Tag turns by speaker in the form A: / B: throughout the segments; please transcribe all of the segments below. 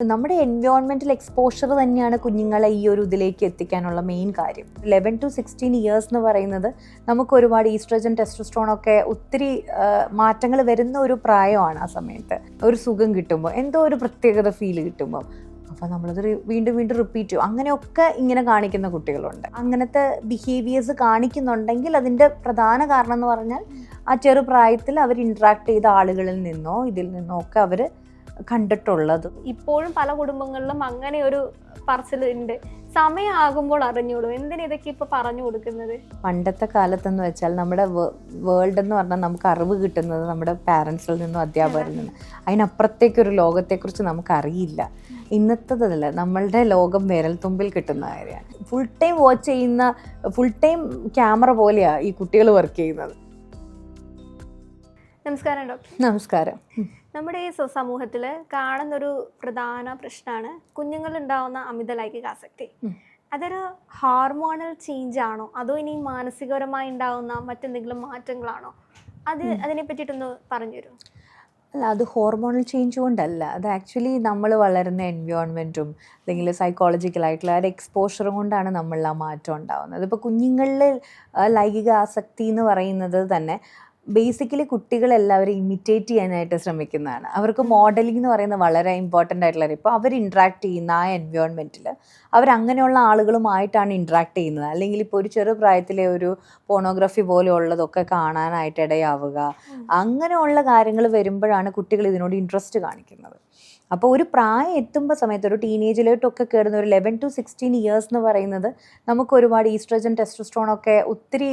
A: നമ്മുടെ എൻവയോൺമെന്റൽ എക്സ്പോഷർ തന്നെയാണ് കുഞ്ഞുങ്ങളെ ഈ ഒരു ഇതിലേക്ക് എത്തിക്കാനുള്ള മെയിൻ കാര്യം. ലെവൻ ടു സിക്സ്റ്റീൻ ഇയേഴ്സ് എന്ന് പറയുന്നത് നമുക്ക് ഒരുപാട് ഈസ്ട്രജൻ ടെസ്റ്റോസ്ട്രോൺ ഒക്കെ ഒത്തിരി മാറ്റങ്ങൾ വരുന്ന ഒരു പ്രായമാണ് ആ സമയത്ത്. ഒരു സുഖം കിട്ടുമ്പോൾ എന്തോ ഒരു പ്രത്യേകത ഫീൽ കിട്ടുമ്പോൾ. അപ്പോൾ നമ്മളത് വീണ്ടും വീണ്ടും റിപ്പീറ്റ് ചെയ്യും. അങ്ങനെയൊക്കെ ഇങ്ങനെ കാണിക്കുന്ന കുട്ടികളുണ്ട്. അങ്ങനത്തെ ബിഹേവിയേഴ്സ് കാണിക്കുന്നുണ്ടെങ്കിൽ അതിന്റെ പ്രധാന കാരണം എന്ന് പറഞ്ഞാൽ ആ ചെറുപ്രായത്തിൽ അവർ ഇൻട്രാക്ട് ചെയ്ത ആളുകളിൽ നിന്നോ ഇതിൽ നിന്നോ ഒക്കെ അവർ കണ്ടിട്ടുള്ളത്.
B: ഇപ്പോഴും പല കുടുംബങ്ങളിലും അങ്ങനെ ഒരു പറച്ചിൽ ഉണ്ട്. സമയമാകുമ്പോൾ അറിഞ്ഞോളൂ എന്തിനാ ഇതൊക്കെ ഇപ്പൊ പറഞ്ഞു കൊടുക്കുന്നത്?
A: പണ്ടത്തെ കാലത്തെന്ന് വെച്ചാൽ നമ്മുടെ വേൾഡ് എന്ന് പറഞ്ഞാൽ നമുക്ക് അറിവ് കിട്ടുന്നത് നമ്മുടെ പാരൻസിൽ നിന്നും അധ്യാപകരിൽ നിന്നും. അതിനപ്പുറത്തേക്കൊരു ലോകത്തെക്കുറിച്ച് നമുക്ക് അറിയില്ല ഇന്നത്തതല്ല നമ്മളുടെ ലോകം വിരൽത്തുമ്പിൽ കിട്ടുന്ന കാര്യമാണ്. ഫുൾ ടൈം വാച്ച് ചെയ്യുന്ന ഫുൾ ടൈം ക്യാമറ പോലെയാണ് ഈ കുട്ടികൾ വർക്ക് ചെയ്യുന്നത്.
B: നമസ്കാരം ഡോക്ടർ.
A: നമസ്കാരം.
B: നമ്മുടെ ഈ സമൂഹത്തിൽ കാണുന്നൊരു പ്രധാന പ്രശ്നമാണ് കുഞ്ഞുങ്ങളുണ്ടാവുന്ന അമിത ലൈംഗിക
A: ആസക്തി
B: അതൊരു ഹോർമോണൽ ചേഞ്ച് ആണോ? അതോ ഇനി മാനസികപരമായി ഉണ്ടാവുന്ന മറ്റെന്തെങ്കിലും മാറ്റങ്ങളാണോ? അത് അതിനെ പറ്റിയിട്ടൊന്ന് പറഞ്ഞു
A: അല്ല അത് ഹോർമോണൽ ചേഞ്ച് കൊണ്ടല്ല. അത് ആക്ച്വലി നമ്മൾ വളരുന്ന എൻവയോൺമെന്റും അല്ലെങ്കിൽ സൈക്കോളജിക്കലായിട്ടുള്ള ഒരു എക്സ്പോഷറും കൊണ്ടാണ് നമ്മളിൽ ആ മാറ്റം ഉണ്ടാകുന്നത് ഇപ്പോൾ കുഞ്ഞുങ്ങളിൽ ലൈംഗിക ആസക്തി എന്ന് പറയുന്നത് തന്നെ ബേസിക്കലി കുട്ടികളെല്ലാവരും ഇമിറ്റേറ്റ് ചെയ്യാനായിട്ട് ശ്രമിക്കുന്നതാണ്. അവർക്ക് മോഡലിംഗ് എന്ന് പറയുന്നത് വളരെ ഇമ്പോർട്ടന്റ് ആയിട്ടുള്ള ഇപ്പോൾ അവർ ഇൻട്രാക്ട് ചെയ്യുന്ന ആ എൻവയോൺമെന്റിൽ അങ്ങനെയുള്ള ആളുകളുമായിട്ടാണ് ഇൻട്രാക്ട് ചെയ്യുന്നത്. അല്ലെങ്കിൽ ഇപ്പോൾ ഒരു ചെറു പ്രായത്തിലെ ഒരു പോണോഗ്രഫി പോലെയുള്ളതൊക്കെ കാണാനായിട്ട് ഇടയാവുക. അങ്ങനെയുള്ള കാര്യങ്ങൾ വരുമ്പോഴാണ് കുട്ടികൾ ഇതിനോട് ഇൻട്രസ്റ്റ് കാണിക്കുന്നത്. അപ്പോൾ ഒരു പ്രായം എത്തുമ്പോൾ സമയത്ത് ഒരു ടീനേജിലോട്ടൊക്കെ കയറുന്ന ഒരു ലെവൻ ടു സിക്സ്റ്റീൻ ഇയേഴ്സ് എന്ന് പറയുന്നത് നമുക്ക് ഒരുപാട് ഈസ്ട്രജൻ ടെസ്റ്റോസ്ട്രോൺ ഒക്കെ ഒത്തിരി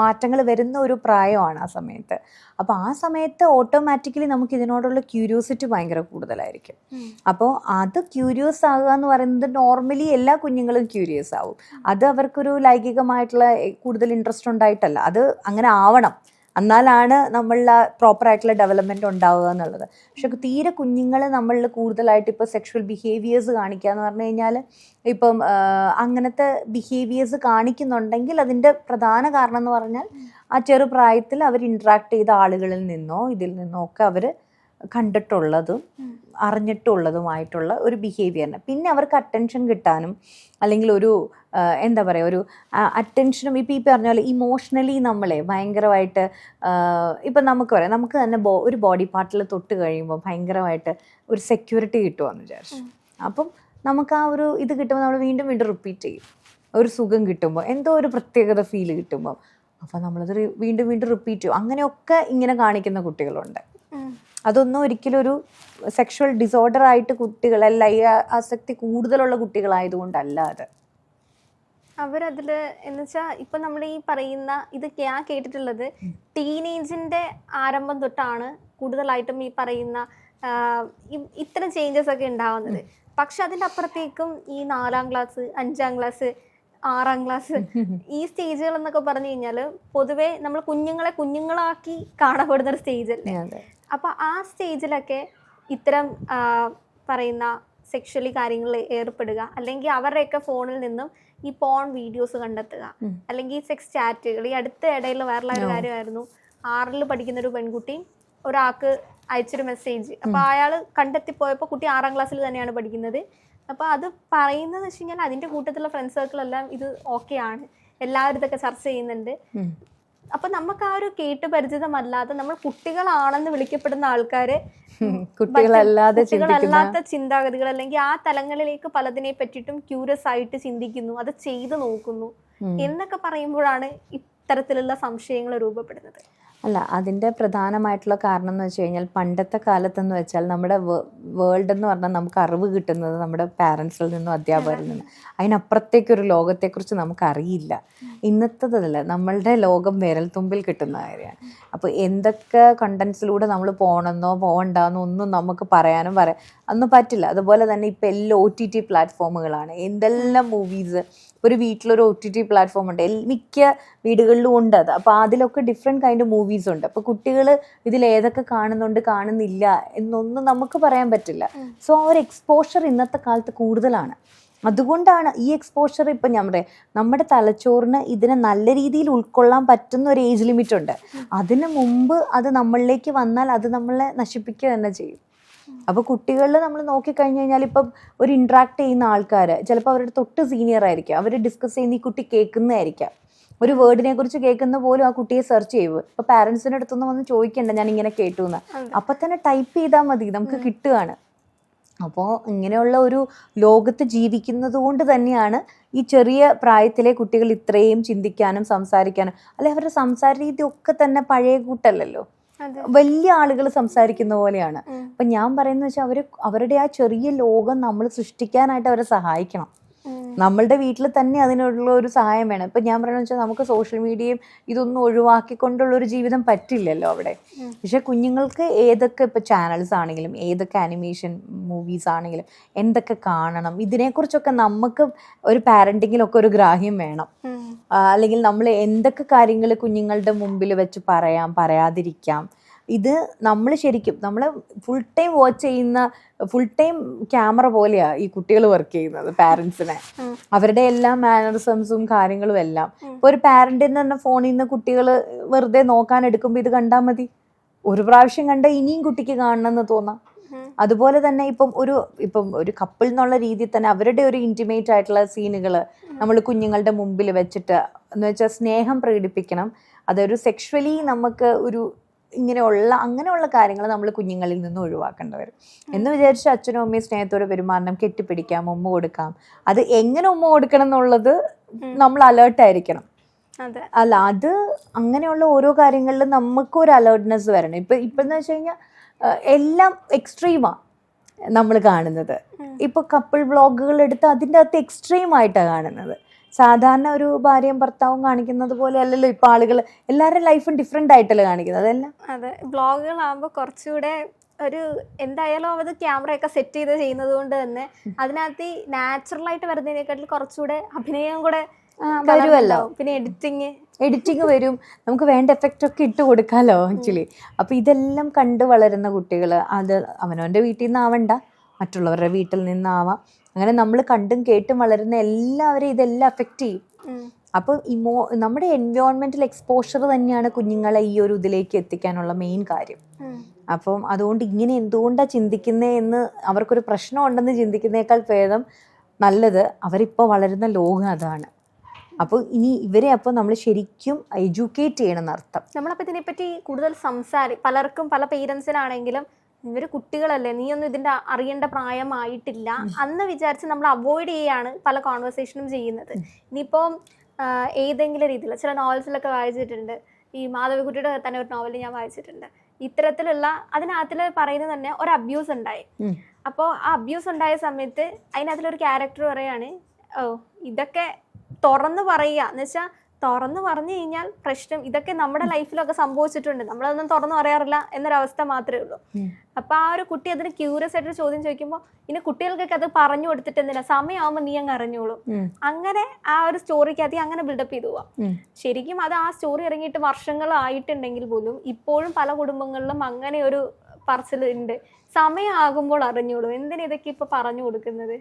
A: മാറ്റങ്ങൾ വരുന്ന ഒരു പ്രായമാണ് ആ സമയത്ത്. അപ്പോൾ ആ സമയത്ത് ഓട്ടോമാറ്റിക്കലി നമുക്ക് ഇതിനോടുള്ള ക്യൂരിയോസിറ്റി ഭയങ്കര കൂടുതലായിരിക്കും. അപ്പോൾ അത് ക്യൂരിയസ് ആകുക എന്ന് പറയുന്നത് നോർമലി എല്ലാ കുഞ്ഞുങ്ങളും ക്യൂരിയസ് ആവും. അത് അവർക്കൊരു ലൈംഗികമായിട്ടുള്ള കൂടുതൽ ഇൻട്രസ്റ്റ് ഉണ്ടായിട്ടല്ല. അത് അങ്ങനെ ആവണം. എന്നാലാണ് നമ്മളിൽ പ്രോപ്പർ ആയിട്ടുള്ള ഡെവലപ്മെന്റ് ഉണ്ടാവുക എന്നുള്ളത്. പക്ഷെ തീരെ കുഞ്ഞുങ്ങൾ നമ്മളിൽ കൂടുതലായിട്ട് ഇപ്പോൾ സെക്ഷൽ ബിഹേവിയേഴ്സ് കാണിക്കുക എന്ന് പറഞ്ഞു കഴിഞ്ഞാൽ ഇപ്പം അങ്ങനത്തെ ബിഹേവിയേഴ്സ് കാണിക്കുന്നുണ്ടെങ്കിൽ അതിന്റെ പ്രധാന കാരണം എന്ന് പറഞ്ഞാൽ ആ ചെറുപ്രായത്തിൽ അവർ ഇൻട്രാക്ട് ചെയ്ത ആളുകളിൽ നിന്നോ ഇതിൽ നിന്നോ ഒക്കെ അവർ കണ്ടിട്ടുള്ളതും അറിഞ്ഞിട്ടുള്ളതുമായിട്ടുള്ള ഒരു ബിഹേവിയറിന് പിന്നെ അവർക്ക് അറ്റൻഷൻ കിട്ടാനും അല്ലെങ്കിൽ ഒരു എന്താ പറയുക ഒരു അറ്റൻഷനും ഇപ്പം ഈ പറഞ്ഞ പോലെ ഇമോഷണലി നമ്മളെ ഭയങ്കരമായിട്ട് ഇപ്പം നമുക്ക് പറയാം നമുക്ക് തന്നെ ബോ ഒരു ബോഡി പാർട്ടിൽ തൊട്ട് കഴിയുമ്പോൾ ഭയങ്കരമായിട്ട് ഒരു സെക്യൂരിറ്റി കിട്ടുമെന്ന് വിചാരിച്ചു. അപ്പം നമുക്ക് ആ ഒരു ഇത് കിട്ടുമ്പോൾ നമ്മൾ വീണ്ടും വീണ്ടും റിപ്പീറ്റ് ചെയ്യും. ഒരു സുഖം കിട്ടുമ്പോൾ എന്തോ ഒരു പ്രത്യേകത ഫീൽ കിട്ടുമ്പോൾ അപ്പോൾ നമ്മളത് വീണ്ടും വീണ്ടും റിപ്പീറ്റ് ചെയ്യും. അങ്ങനെയൊക്കെ ഇങ്ങനെ കാണിക്കുന്ന കുട്ടികളുണ്ട്. അതൊന്നും ഒരിക്കലും ഒരു സെക്ഷൽ ഡിസോർഡർ ആയിട്ട് കുട്ടികൾ ലൈംഗിക ആസക്തി കൂടുതലുള്ള കുട്ടികളായതുകൊണ്ടല്ല അത്.
B: അവരതിൽ എന്ന് വെച്ചാൽ ഇപ്പൊ നമ്മൾ ഈ പറയുന്ന ഇത് ഞാൻ കേട്ടിട്ടുള്ളത് ടീനേജിന്റെ ആരംഭം തൊട്ടാണ് കൂടുതലായിട്ടും ഈ പറയുന്ന ഇത്തരം ചേഞ്ചസ് ഒക്കെ ഉണ്ടാവുന്നത്. പക്ഷെ അതിന്റെ അപ്പുറത്തേക്കും ഈ നാലാം ക്ലാസ് അഞ്ചാം ക്ലാസ് ആറാം ക്ലാസ് ഈ സ്റ്റേജുകൾ എന്നൊക്കെ പറഞ്ഞു കഴിഞ്ഞാൽ പൊതുവെ നമ്മൾ കുഞ്ഞുങ്ങളെ കുഞ്ഞുങ്ങളാക്കി കാണപ്പെടുന്ന ഒരു സ്റ്റേജ് അല്ലേ? അപ്പോൾ ആ സ്റ്റേജിലൊക്കെ ഇത്തരം പറയുന്ന സെക്ഷലി കാര്യങ്ങളിൽ ഏർപ്പെടുക. അല്ലെങ്കിൽ അവരുടെയൊക്കെ ഫോണിൽ നിന്നും ഈ പോൺ വീഡിയോസ് കണ്ടെത്തുക. അല്ലെങ്കിൽ സെക്സ് ചാറ്റുകൾ. ഈ അടുത്ത ഇടയിൽ വൈറലായ ഒരു കാര്യമായിരുന്നു. ആറിൽ പഠിക്കുന്ന ഒരു പെൺകുട്ടി ഒരാൾക്ക് അയച്ചൊരു മെസ്സേജ്. അപ്പോൾ അയാൾ കണ്ടെത്തിപ്പോയപ്പോൾ കുട്ടി ആറാം ക്ലാസ്സിൽ തന്നെയാണ് പഠിക്കുന്നത്. അപ്പോൾ അത് പറയുന്നത് വെച്ച് കഴിഞ്ഞാൽ അതിന്റെ കൂട്ടത്തിലുള്ള ഫ്രണ്ട് സർക്കിളെല്ലാം ഇത് ഓക്കെയാണ് എല്ലാവരും ഇതൊക്കെ ചർച്ച ചെയ്യുന്നുണ്ട്. അപ്പൊ നമുക്ക് ആ ഒരു കേട്ട് പരിചിതമല്ലാതെ നമ്മൾ കുട്ടികളാണെന്ന് വിളിക്കപ്പെടുന്ന ആൾക്കാര്
A: കുട്ടികളല്ലാതെ
B: കുട്ടികളല്ലാത്ത ചിന്താഗതികൾ അല്ലെങ്കിൽ ആ തലങ്ങളിലേക്ക് പലതിനെ പറ്റിയിട്ടും ക്യൂരിയസ് ആയിട്ട് ചിന്തിക്കുന്നു അത് ചെയ്തു നോക്കുന്നു എന്നൊക്കെ പറയുമ്പോഴാണ് ഇത്തരത്തിലുള്ള സംശയങ്ങൾ രൂപപ്പെടുന്നത്.
A: അല്ല അതിന്റെ പ്രധാനമായിട്ടുള്ള കാരണം എന്ന് വെച്ച് കഴിഞ്ഞാൽ പണ്ടത്തെ കാലത്തെന്ന് വെച്ചാൽ നമ്മുടെ വേൾഡ് എന്ന് പറഞ്ഞാൽ നമുക്ക് അറിവ് കിട്ടുന്നത് നമ്മുടെ പാരൻസിൽ നിന്നും അധ്യാപകരിൽ നിന്നും. അതിനപ്പുറത്തേക്കൊരു ലോകത്തെക്കുറിച്ച് നമുക്ക് അറിയില്ല ഇന്നത്തതല്ല നമ്മളുടെ ലോകം വിരൽത്തുമ്പിൽ കിട്ടുന്ന കാര്യമാണ്. അപ്പോൾ എന്തൊക്കെ കണ്ടൻസിലൂടെ നമ്മൾ പോകണമെന്നോ പോകണ്ടെന്നോ ഒന്നും നമുക്ക് പറയാനും പറയാൻ ഒന്നും പറ്റില്ല. അതുപോലെ തന്നെ ഇപ്പോൾ എല്ലാം ഒ ടി ടി പ്ലാറ്റ്ഫോമുകളാണ് എന്തെല്ലാം മൂവീസ് ഒരു വീട്ടിലൊരു ഒ ടി ടി പ്ലാറ്റ്ഫോം ഉണ്ട്. മിക്ക വീടുകളിലും ഉണ്ട് അത്. അപ്പോൾ അതിലൊക്കെ ഡിഫറെന്റ് കൈൻഡ് മൂവീസ് ഉണ്ട്. അപ്പോൾ കുട്ടികൾ ഇതിൽ ഏതൊക്കെ കാണുന്നുണ്ട് കാണുന്നില്ല എന്നൊന്നും നമുക്ക് പറയാൻ പറ്റില്ല. സോ ആ ഒരു എക്സ്പോഷർ ഇന്നത്തെ കാലത്ത് കൂടുതലാണ്. അതുകൊണ്ടാണ് ഈ എക്സ്പോഷർ ഇപ്പം ഞാൻ പറയാം നമ്മുടെ തലച്ചോറിന് ഇതിനെ നല്ല രീതിയിൽ ഉൾക്കൊള്ളാൻ പറ്റുന്ന ഒരു ഏജ് ലിമിറ്റ് ഉണ്ട്. അതിന് മുമ്പ് അത് നമ്മളിലേക്ക് വന്നാൽ അത് നമ്മളെ നശിപ്പിക്കുക തന്നെ ചെയ്യും. അപ്പോൾ കുട്ടികളിൽ നമ്മൾ നോക്കിക്കഴിഞ്ഞ് കഴിഞ്ഞാൽ ഇപ്പം ഒരു ഇൻട്രാക്ട് ചെയ്യുന്ന ആൾക്കാർ ചിലപ്പോൾ അവരുടെ തൊട്ട് സീനിയർ ആയിരിക്കാം. അവർ ഡിസ്കസ് ചെയ്യുന്ന ഈ കുട്ടി കേൾക്കുന്നതായിരിക്കാം. ഒരു വേർഡിനെ കുറിച്ച് കേൾക്കുന്ന പോലും ആ കുട്ടിയെ സെർച്ച് ചെയ്യുക ഇപ്പൊ പാരന്റ്സിന്റെ അടുത്തൊന്നും വന്ന് ചോദിക്കണ്ട ഞാൻ ഇങ്ങനെ കേട്ടു എന്ന്. അപ്പൊ തന്നെ ടൈപ്പ് ചെയ്താൽ മതി നമുക്ക് കിട്ടുകയാണ്. അപ്പോൾ ഇങ്ങനെയുള്ള ഒരു ലോകത്ത് ജീവിക്കുന്നത് കൊണ്ട് തന്നെയാണ് ഈ ചെറിയ പ്രായത്തിലെ കുട്ടികൾ ഇത്രയും ചിന്തിക്കാനും സംസാരിക്കാനും അല്ലെ അവരുടെ സംസാര രീതി ഒക്കെ തന്നെ പഴയ കൂട്ടല്ലല്ലോ. വലിയ ആളുകൾ സംസാരിക്കുന്ന പോലെയാണ്. അപ്പൊ ഞാൻ പറയുന്ന വെച്ചാൽ അവർ അവരുടെ ആ ചെറിയ ലോകം നമ്മൾ സൃഷ്ടിക്കാനായിട്ട് അവരെ സഹായിക്കണം. നമ്മളുടെ വീട്ടിൽ തന്നെ അതിനുള്ള ഒരു സഹായം വേണം. ഇപ്പൊ ഞാൻ പറയുന്നത് വെച്ചാൽ നമുക്ക് സോഷ്യൽ മീഡിയയും ഇതൊന്നും ഒഴിവാക്കിക്കൊണ്ടുള്ള ഒരു ജീവിതം പറ്റില്ലല്ലോ അവിടെ. പക്ഷെ കുഞ്ഞുങ്ങൾക്ക് ഏതൊക്കെ ഇപ്പൊ ചാനൽസ് ആണെങ്കിലും ഏതൊക്കെ അനിമേഷൻ മൂവീസ് ആണെങ്കിലും എന്തൊക്കെ കാണണം ഇതിനെക്കുറിച്ചൊക്കെ നമുക്ക് ഒരു പാരന്റിങ്ങിലൊക്കെ ഒരു ഗ്രാഹ്യം വേണം. അല്ലെങ്കിൽ നമ്മൾ എന്തൊക്കെ കാര്യങ്ങൾ കുഞ്ഞുങ്ങളുടെ മുമ്പിൽ വെച്ച് പറയാം പറയാതിരിക്കാം. ഇത് നമ്മൾ ശരിക്കും നമ്മൾ ഫുൾ ടൈം വാച്ച് ചെയ്യുന്ന ഫുൾ ടൈം ക്യാമറ പോലെയാ ഈ കുട്ടികൾ വർക്ക് ചെയ്യുന്നത് പാരൻസിനെ അവരുടെ എല്ലാ മാനറിസംസും കാര്യങ്ങളും എല്ലാം. ഒരു പാരന്റിന് തന്നെ ഫോണിൽ നിന്ന് കുട്ടികൾ വെറുതെ നോക്കാൻ എടുക്കുമ്പോൾ ഇത് കണ്ടാൽ മതി. ഒരു പ്രാവശ്യം കണ്ട ഇനിയും കുട്ടിക്ക് കാണണമെന്ന് തോന്നാം. അതുപോലെ തന്നെ ഇപ്പം ഒരു ഇപ്പം ഒരു കപ്പിൾ എന്നുള്ള രീതിയിൽ തന്നെ അവരുടെ ഒരു ഇന്റിമേറ്റ് ആയിട്ടുള്ള സീനുകൾ നമ്മൾ കുഞ്ഞുങ്ങളുടെ മുമ്പിൽ വെച്ചിട്ട് എന്ന് വെച്ചാൽ സ്നേഹം പ്രകടിപ്പിക്കണം. അതൊരു സെക്ഷലി നമുക്ക് ഒരു ഇങ്ങനെയുള്ള അങ്ങനെയുള്ള കാര്യങ്ങൾ നമ്മൾ കുഞ്ഞുങ്ങളിൽ നിന്ന് ഒഴിവാക്കേണ്ടി വരും എന്ന് വിചാരിച്ച് അച്ഛനും അമ്മയും സ്നേഹത്തോടെ പെരുമാറണം കെട്ടിപ്പിടിക്കാം ഉമ്മ കൊടുക്കാം. അത് എങ്ങനെ ഉമ്മ കൊടുക്കണം എന്നുള്ളത് നമ്മൾ
B: അലേർട്ടായിരിക്കണം
A: അല്ല അത് അങ്ങനെയുള്ള ഓരോ കാര്യങ്ങളിലും നമുക്ക് ഒരു അലേർട്ട്നെസ് വരണം. ഇപ്പൊ ഇപ്പം എന്ന് വെച്ച് കഴിഞ്ഞാൽ എല്ലാം എക്സ്ട്രീമാ നമ്മൾ കാണുന്നത്.
B: ഇപ്പോൾ
A: ഇപ്പൊ കപ്പിൾ വ്ളോഗുകൾ എടുത്ത് അതിന്റെ അകത്ത് എക്സ്ട്രീം ആയിട്ടാണ് കാണുന്നത്. സാധാരണ ഒരു ഭാര്യയും ഭർത്താവും കാണിക്കുന്നത് പോലെ അല്ലല്ലോ ഇപ്പൊ ആളുകൾ എല്ലാവരുടെ ലൈഫും ഡിഫറെന്റ് ആയിട്ടല്ലേ കാണിക്കുന്നത്. അതെല്ലാം?
B: അതെ. ബ്ലോഗുകളാകുമ്പോൾ കുറച്ചുകൂടെ ഒരു എന്തായാലും അത് ക്യാമറയൊക്കെ സെറ്റ് ചെയ്ത് ചെയ്യുന്നത് കൊണ്ട് തന്നെ അതിനകത്ത് നാച്ചുറൽ ആയിട്ട് വരുന്നതിനെക്കാട്ടിൽ കുറച്ചുകൂടെ അഭിനയം കൂടെ
A: വരുമല്ലോ
B: പിന്നെ എഡിറ്റിങ്
A: എഡിറ്റിങ് വരും. നമുക്ക് വേണ്ട എഫക്റ്റ് ഒക്കെ ഇട്ട് കൊടുക്കാമല്ലോ ആക്ച്വലി അപ്പൊ ഇതെല്ലാം കണ്ട് വളരുന്ന കുട്ടികൾ അത് അവനവന്റെ വീട്ടിൽ നിന്നാവണ്ട. മറ്റുള്ളവരുടെ വീട്ടിൽ നിന്നാവാം. അങ്ങനെ നമ്മൾ കണ്ടും കേട്ടും വളരുന്ന എല്ലാവരെയും ഇതെല്ലാം അഫക്റ്റ് ചെയ്യും. അപ്പോൾ ഇമോ നമ്മുടെ എൻവയോൺമെന്റൽ എക്സ്പോഷർ തന്നെയാണ് കുഞ്ഞുങ്ങളെ ഈ ഒരു ഇതിലേക്ക് എത്തിക്കാനുള്ള മെയിൻ കാര്യം. അപ്പം അതുകൊണ്ട് ഇങ്ങനെ എന്തുകൊണ്ടാണ് ചിന്തിക്കുന്നത് എന്ന് അവർക്കൊരു പ്രശ്നം ഉണ്ടെന്ന് ചിന്തിക്കുന്നേക്കാൾ ഭേദം നല്ലത് അവരിപ്പോൾ വളരുന്ന ലോകം അതാണ്. അപ്പോൾ ഇനി ഇവരെ അപ്പോൾ നമ്മൾ ശരിക്കും എഡ്യൂക്കേറ്റ് ചെയ്യണം എന്നർത്ഥം
B: നമ്മളപ്പോൾ ഇതിനെപ്പറ്റി കൂടുതൽ സംസാരി പലർക്കും പല പേരൻസിനാണെങ്കിലും ഇവർ കുട്ടികളല്ലേ നീയൊന്നും ഇതിന്റെ അറിയേണ്ട പ്രായമായിട്ടില്ല അന്ന് വിചാരിച്ച് നമ്മൾ അവോയ്ഡ് ചെയ്യാണ് പല കോൺവെർസേഷനും ചെയ്യുന്നത്. ഇനിയിപ്പോൾ ഏതെങ്കിലും രീതിയിൽ ചില നോവൽസിലൊക്കെ വായിച്ചിട്ടുണ്ട്. ഈ മാധവിക്കുട്ടിയുടെ തന്നെ ഒരു നോവൽ ഞാൻ വായിച്ചിട്ടുണ്ട്. ഇത്തരത്തിലുള്ള അതിനകത്തിൽ പറയുന്നത് തന്നെ ഒരു അബ്യൂസ് ഉണ്ടായി. അപ്പോൾ ആ അബ്യൂസ് ഉണ്ടായ സമയത്ത് അതിനകത്തിലൊരു ക്യാരക്ടർ പറയാണ് ഓ ഇതൊക്കെ തുറന്ന് പറയുക. എന്ന് വെച്ചാൽ തുറന്ന് പറഞ്ഞു കഴിഞ്ഞാൽ പ്രശ്നം ഇതൊക്കെ നമ്മുടെ ലൈഫിലൊക്കെ സംഭവിച്ചിട്ടുണ്ട്. നമ്മളതൊന്നും തുറന്നു പറയാറില്ല എന്നൊരവസ്ഥ മാത്രമേ ഉള്ളൂ. അപ്പൊ ആ ഒരു കുട്ടി അതിന് ക്യൂരിയസ് ആയിട്ട് ചോദ്യം ചോദിക്കുമ്പോൾ ഇനി കുട്ടികൾക്കൊക്കെ അത് പറഞ്ഞു കൊടുത്തിട്ട് എന്തിനാ സമയമാകുമ്പോൾ നീ അങ്ങ് അറിഞ്ഞോളൂ. അങ്ങനെ ആ ഒരു സ്റ്റോറിക്കകത്ത് അങ്ങനെ ബിൽഡപ്പ് ചെയ്തു പോവാം. ശരിക്കും അത് ആ സ്റ്റോറി ഇറങ്ങിയിട്ട് വർഷങ്ങളായിട്ടുണ്ടെങ്കിൽ പോലും ഇപ്പോഴും പല കുടുംബങ്ങളിലും അങ്ങനെ ഒരു പറച്ചിൽ ഉണ്ട് സമയമാകുമ്പോൾ അറിഞ്ഞോളൂ. എന്തിനാ ഇതൊക്കെ ഇപ്പൊ പറഞ്ഞു കൊടുക്കുന്നത്?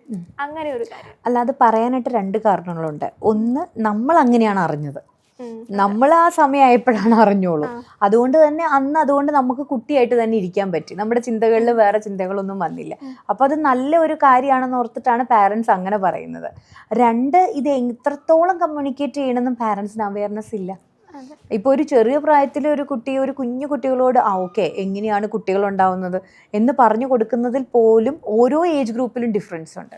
B: അങ്ങനെ ഒരു കാര്യം.
A: അല്ലാതെ പറയാനായിട്ട് രണ്ട് കാരണങ്ങളുണ്ട്. ഒന്ന് നമ്മൾ അങ്ങനെയാണ് അറിഞ്ഞത് നമ്മൾ ആ സമയമായപ്പോഴാണ് അറിഞ്ഞോളൂ. അതുകൊണ്ട് തന്നെ അന്ന് അതുകൊണ്ട് നമുക്ക് കുട്ടിയായിട്ട് തന്നെ ഇരിക്കാൻ പറ്റി. നമ്മുടെ ചിന്തകളിൽ വേറെ ചിന്തകളൊന്നും വന്നില്ല. അപ്പൊ അത് നല്ല ഒരു കാര്യമാണെന്ന് ഓർത്തിട്ടാണ് പാരൻസ് അങ്ങനെ പറയുന്നത്. രണ്ട് ഇത് എത്രത്തോളം കമ്മ്യൂണിക്കേറ്റ് ചെയ്യണമെന്നും പാരൻസിന് അവയർനെസ് ഇല്ല. ഇപ്പോൾ ഒരു ചെറിയ പ്രായത്തിൽ ഒരു കുട്ടി ഒരു കുഞ്ഞു കുട്ടികളോട് ആ ഓക്കെ എങ്ങനെയാണ് കുട്ടികൾ ഉണ്ടാവുന്നത്? എന്ന് പറഞ്ഞു കൊടുക്കുന്നതിൽ പോലും ഓരോ ഏജ് ഗ്രൂപ്പിലും ഡിഫറൻസ് ഉണ്ട്.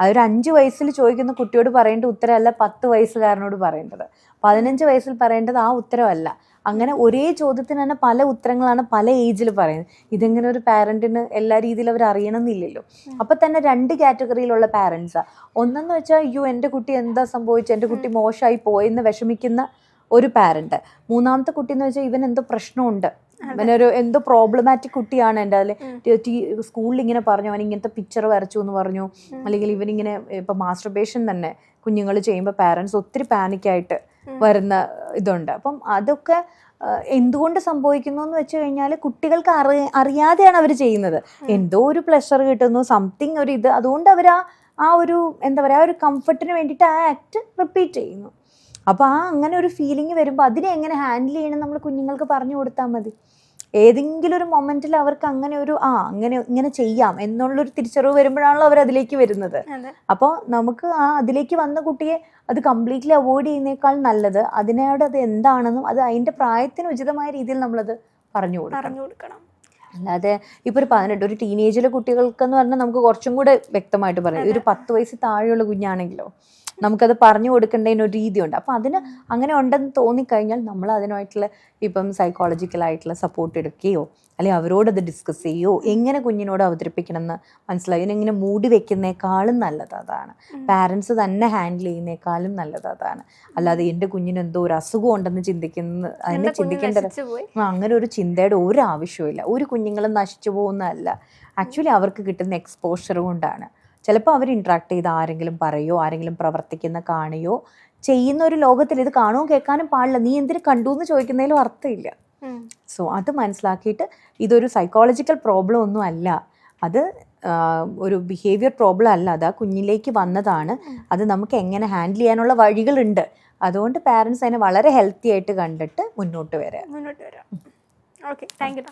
A: അതൊരു അഞ്ച് വയസ്സിൽ ചോദിക്കുന്ന കുട്ടിയോട് പറയേണ്ട ഉത്തരമല്ല പത്ത് വയസ്സുകാരനോട് പറയേണ്ടത്. പതിനഞ്ച് വയസ്സിൽ പറയേണ്ടത് ആ ഉത്തരമല്ല അങ്ങനെ ഒരേ ചോദ്യത്തിന് തന്നെ പല ഉത്തരങ്ങളാണ് പല ഏജിൽ പറയുന്നത്. ഇതെങ്ങനെ ഒരു പാരന്റിന് എല്ലാ രീതിയിലും അവർ അറിയണമെന്നില്ലല്ലോ. അപ്പൊ തന്നെ രണ്ട് കാറ്റഗറിയിലുള്ള പാരൻസാണ് ഒന്നെന്ന് വെച്ചാൽ അയ്യോ എന്റെ കുട്ടി എന്താ സംഭവിച്ചത്? എന്റെ കുട്ടി മോശമായി പോയെന്ന് വിഷമിക്കുന്ന ഒരു പാരന്റ് മൂന്നാമത്തെ കുട്ടി എന്ന് വെച്ചാൽ ഇവൻ എന്തോ പ്രശ്നമുണ്ട്. ഇവനൊരു എന്തോ പ്രോബ്ലമാറ്റിക് കുട്ടിയാണ് എന്റെ അതിൽ സ്കൂളിൽ ഇങ്ങനെ പറഞ്ഞു അവൻ ഇങ്ങനത്തെ പിക്ചർ വരച്ചു എന്ന് പറഞ്ഞു. അല്ലെങ്കിൽ ഇവനിങ്ങനെ ഇപ്പൊ മാസ്റ്റർബേഷൻ തന്നെ കുഞ്ഞുങ്ങൾ ചെയ്യുമ്പോൾ പാരൻസ് ഒത്തിരി പാനിക്കായിട്ട് വരുന്ന ഇതുണ്ട്. അപ്പം അതൊക്കെ എന്തുകൊണ്ട് സംഭവിക്കുന്നു എന്ന് വെച്ച് കഴിഞ്ഞാൽ കുട്ടികൾക്ക് അറി അറിയാതെയാണ് അവർ ചെയ്യുന്നത്. എന്തോ ഒരു പ്ലഷർ കിട്ടുന്നു സംതിങ് ഒരു ഇത്. അതുകൊണ്ട് അവർ ആ ആ ഒരു എന്താ പറയുക ആ ഒരു കംഫർട്ടിന് വേണ്ടിയിട്ട് ആ ആക്ട് റിപ്പീറ്റ് ചെയ്യുന്നു. അപ്പോൾ ആ അങ്ങനെ ഒരു ഫീലിംഗ് വരുമ്പോൾ അതിനെ എങ്ങനെ ഹാൻഡിൽ ചെയ്യണം നമ്മൾ കുഞ്ഞുങ്ങൾക്ക് പറഞ്ഞു കൊടുത്താൽ മതി. ഏതെങ്കിലും ഒരു മൊമെന്റിൽ അവർക്ക് അങ്ങനെ ഒരു ആ അങ്ങനെ ഇങ്ങനെ ചെയ്യാം എന്നുള്ളൊരു തിരിച്ചറിവ് വരുമ്പോഴാണല്ലോ അവർ അതിലേക്ക് വരുന്നത്. അപ്പോൾ നമുക്ക് ആ അതിലേക്ക് വന്ന കുട്ടിയെ അത് കംപ്ലീറ്റ്ലി അവോയ്ഡ് ചെയ്യുന്നേക്കാൾ നല്ലത് അതിനോട് അത് എന്താണെന്നും അത് അതിന്റെ പ്രായത്തിന് ഉചിതമായ രീതിയിൽ നമ്മളത് പറഞ്ഞു കൊടുക്കണം.
B: പറഞ്ഞു കൊടുക്കണം.
A: അല്ലാതെ ഇപ്പോൾ ഒരു പതിനെട്ട് ഒരു ടീനേജിലെ കുട്ടികൾക്കെന്ന് പറഞ്ഞാൽ നമുക്ക് കുറച്ചും കൂടെ വ്യക്തമായിട്ട് പറയാം. ഒരു പത്ത് വയസ്സ് താഴെയുള്ള കുഞ്ഞാണെങ്കിലോ നമുക്കത് പറഞ്ഞു കൊടുക്കേണ്ടതിന് ഒരു രീതിയുണ്ട്. അപ്പോൾ അതിന് അങ്ങനെ ഉണ്ടെന്ന് തോന്നിക്കഴിഞ്ഞാൽ നമ്മൾ അതിനായിട്ടുള്ള ഇപ്പം സൈക്കോളജിക്കലായിട്ടുള്ള സപ്പോർട്ട് എടുക്കുകയോ അല്ലെങ്കിൽ അവരോടത് ഡിസ്കസ് ചെയ്യുമോ എങ്ങനെ കുഞ്ഞിനോട് അവതരിപ്പിക്കണം എന്ന് മനസ്സിലായി? ഇതിനെങ്ങനെ മൂടി വെക്കുന്നേക്കാളും നല്ലത് അതാണ്. പാരൻസ് തന്നെ ഹാൻഡിൽ ചെയ്യുന്നേക്കാളും നല്ലത് അതാണ്. അല്ലാതെ എന്റെ കുഞ്ഞിന് എന്തോ ഒരു അസുഖം ഉണ്ടെന്ന് ചിന്തിക്കുന്ന അതിനെ ചിന്തിക്കേണ്ട അങ്ങനെ ഒരു ചിന്തയുടെ ഒരു ആവശ്യവുമില്ല ഒരു കുഞ്ഞുങ്ങളും നശിച്ചു പോകുന്നതല്ല. ആക്ച്വലി അവർക്ക് കിട്ടുന്ന എക്സ്പോഷർ കൊണ്ടാണ്. ചിലപ്പോൾ അവർ ഇൻട്രാക്ട് ചെയ്ത് ആരെങ്കിലും പറയോ ആരെങ്കിലും പ്രവർത്തിക്കുന്ന കാണുകയോ ചെയ്യുന്ന ഒരു ലോകത്തിൽ ഇത് കാണുകയും കേൾക്കാനും പാടില്ല. നീ എന്തിനു കണ്ടു എന്ന് ചോദിക്കുന്നതിലും അർത്ഥമില്ല. സോ അത് മനസ്സിലാക്കിയിട്ട് ഇതൊരു സൈക്കോളജിക്കൽ പ്രോബ്ലം ഒന്നും അല്ല. അത് ഒരു ബിഹേവിയർ പ്രോബ്ലം അല്ല. അത് ആ കുഞ്ഞിലേക്ക് വന്നതാണ്. അത് നമുക്ക് എങ്ങനെ ഹാൻഡിൽ ചെയ്യാനുള്ള വഴികളുണ്ട്. അതുകൊണ്ട് പാരൻസ് അതിനെ വളരെ ഹെൽത്തി ആയിട്ട് കണ്ടിട്ട് മുന്നോട്ട് വരാം.
B: മുന്നോട്ട് വരാം. Okay thank you